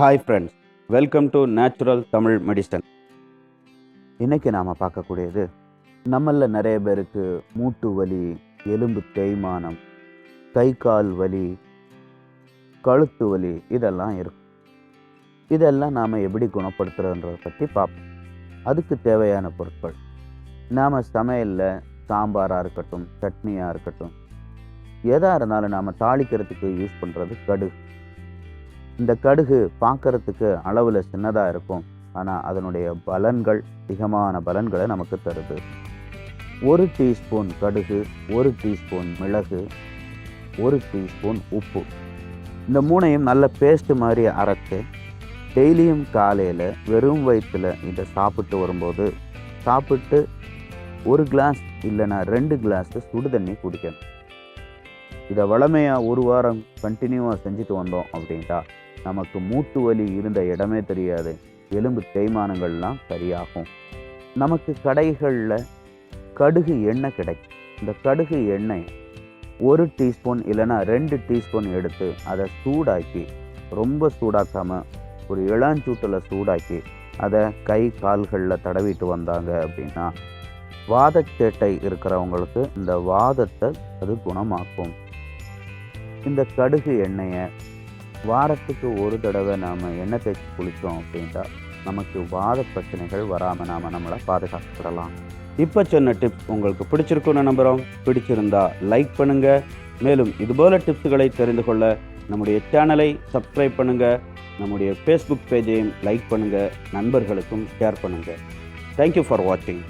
Hi friends welcome to natural Tamil medicine இன்றைக்கி நாம் பார்க்கக்கூடியது நம்மளில் நிறைய பேருக்கு மூட்டு வலி எலும்பு தேய்மானம் கை கால் வலி கழுத்து வலி இதெல்லாம் இருக்கும். இதெல்லாம் நாம் எப்படி குணப்படுத்துகிறோன்றதை பற்றி பார்ப்போம். அதுக்கு தேவையான பொருட்கள். நாம் சமையலில் சாம்பாராக இருக்கட்டும் சட்னியாக இருக்கட்டும் எதாக இருந்தாலும் நாம் தாளிக்கிறதுக்கு யூஸ் பண்ணுறது கடுகு. இந்த கடுகு பார்க்கறதுக்கு அளவில் சின்னதாக இருக்கும். ஆனால் அதனுடைய பலன்கள் அதிகமான பலன்களை நமக்கு தருது. ஒரு டீஸ்பூன் கடுகு ஒரு டீஸ்பூன் மிளகு ஒரு டீஸ்பூன் உப்பு. இந்த மூணையும் நல்ல பேஸ்ட்டு மாதிரி அரைத்து டெய்லியும் காலையில் வெறும் வயிற்றில் இதை சாப்பிட்டு வரும்போது சாப்பிட்டு ஒரு கிளாஸ் இல்லைன்னா ரெண்டு கிளாஸ் சுடு தண்ணி குடிக்கணும். இதை வளமையாக ஒரு வாரம் கண்டினியூவாக செஞ்சுட்டு வந்தோம் அப்படின்ட்டா நமக்கு மூட்டு வலி இருந்த இடமே தெரியாது. எலும்பு தேய்மானங்கள்லாம் சரியாகும். நமக்கு கடைகளில் கடுகு எண்ணெய் கிடைக்கும். இந்த கடுகு எண்ணெய் ஒரு டீஸ்பூன் இல்லைன்னா ரெண்டு டீஸ்பூன் எடுத்து அதை சூடாக்கி ரொம்ப சூடாக்காமல் ஒரு இளஞ்சூட்டில் சூடாக்கி அதை கை கால்களில் தடவிட்டு வந்தாங்க அப்படின்னா வாதச்சேட்டை இருக்கிறவங்களுக்கு இந்த வாதத்தை அது குணமாக்கும். இந்த கடுகு எண்ணெயை வாரத்துக்கு ஒரு தடவை நாம் எண்ணெய் தேய்ச்சி குளித்தோம் அப்படின்ட்டா நமக்கு வாத பிரச்சனைகள் வராமல் நாம் நம்மளை பாதுகாக்கப்படலாம் இப்போ சொன்ன டிப்ஸ் உங்களுக்கு பிடிச்சிருக்குன்னு நம்புகிறோம் பிடிச்சிருந்தா லைக் பண்ணுங்கள் மேலும் இதுபோல டிப்ஸுகளை தெரிந்து கொள்ள நம்முடைய சேனலை சப்ஸ்கிரைப் பண்ணுங்கள் நம்முடைய ஃபேஸ்புக் பேஜையும் லைக் பண்ணுங்கள் நண்பர்களுக்கும் ஷேர் பண்ணுங்கள் தேங்க்யூ ஃபார் வாட்சிங்